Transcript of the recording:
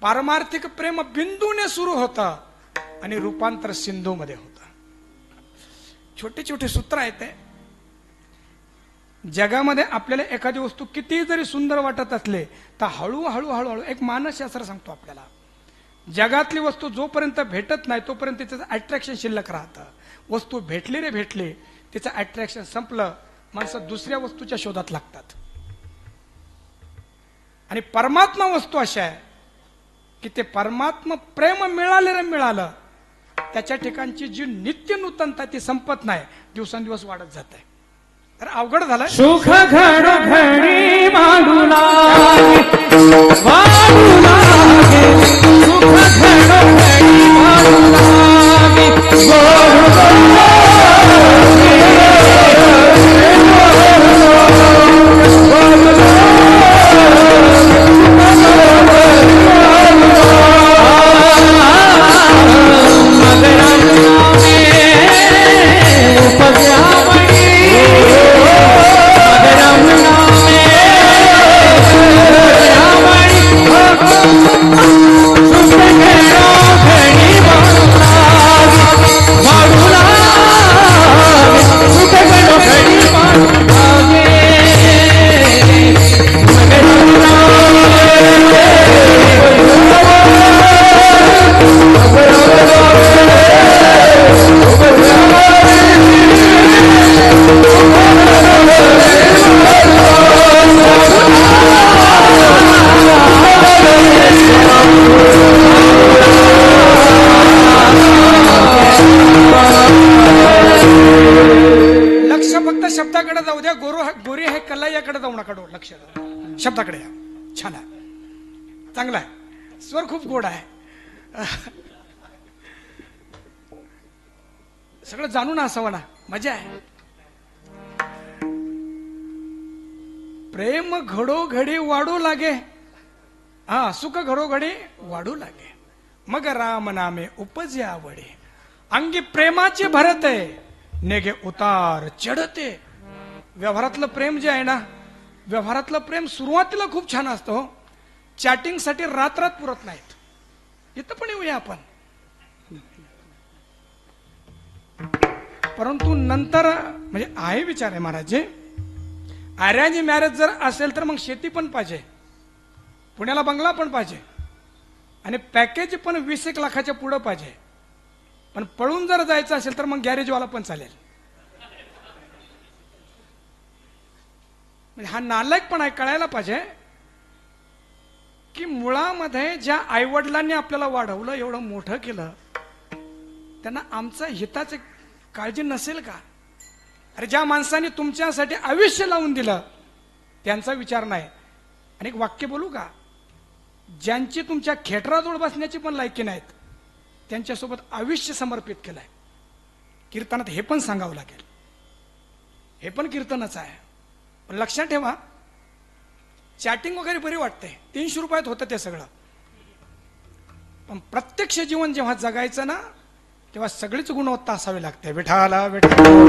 पारमार्थिक प्रेम बिंदूने सुरू होतं आणि रूपांतर सिंधूमध्ये होतं. छोटे छोटे सूत्र आहेत ते. जगामध्ये आपल्याला एखादी वस्तू किती जरी सुंदर वाटत असले तर हळूहळू हळूहळू एक मानसशास्त्र सांगतो आपल्याला. जगातली वस्तू जोपर्यंत भेटत नाही तोपर्यंत तिचं अट्रॅक्शन शिल्लक राहतं. वस्तू भेटली रे भेटली तिचं अट्रॅक्शन संपलं माणसं दुसऱ्या वस्तूच्या शोधात लागतात. आणि परमात्मा वस्तू अशा आहे की ते परमात्मा प्रेम मिळाले रे मिळालं. त्याच्या ठिकाणची जी नित्य नूतनता ती संपत नाही. दिवसेंदिवस वाढत जात आहे तर अवघड झालं सुख घड घडी वाढू गोरी हे कल्लायाकडे जाऊ नका डोळ लक्ष शब्दाकडे या. छान आहे. चांगला आहे. स्वर खूप गोड आहे. सगळं जाणून असावं ना मजा आहे. प्रेम घडोघडी वाढू लागे. हा सुख घडोघडी वाढू लागे. मग राम नामे उपजे आवडे अंगी प्रेमाची भरते. नेगे उतार चढते. व्यवहारातलं प्रेम जे आहे ना व्यवहारातलं प्रेम सुरुवातीला खूप छान असतं हो. चॅटिंगसाठी रात रात पुरत नाहीत. इथं पण येऊया आपण. परंतु नंतर म्हणजे आहे विचार आहे महाराज. अरेंज मॅरेज जर असेल तर मग शेती पण पाहिजे. पुण्याला बंगला पण पाहिजे. आणि पॅकेज पण वीस एक लाखाच्या पुढं पाहिजे. पण पळून जर जायचं असेल तर मग गॅरेजवाला पण चालेल. म्हणजे हा नालायक पण आहे कळायला पाहिजे की मुळामध्ये ज्या आईवडिलांनी आपल्याला वाढवलं एवढं मोठं केलं त्यांना आमचा हिताचे काळजी नसेल का? अरे ज्या माणसाने तुमच्यासाठी आयुष्य लावून दिलं त्यांचा विचार नाही. आणि एक वाक्य बोलू का? ज्यांची तुमच्या खेटराजवळ बसण्याची पण लायकी नाहीत त्यांच्यासोबत आयुष्य समर्पित केलंय. कीर्तनात हे पण सांगावं लागेल. हे पण कीर्तनच आहे. पण लक्षात ठेवा चॅटिंग वगैरे बरी वाटते. तीनशे रुपयात होतं ते सगळं. पण प्रत्यक्ष जीवन जेव्हा जगायचं ना तेव्हा सगळीच गुणवत्ता असावी लागते. विठाला विठा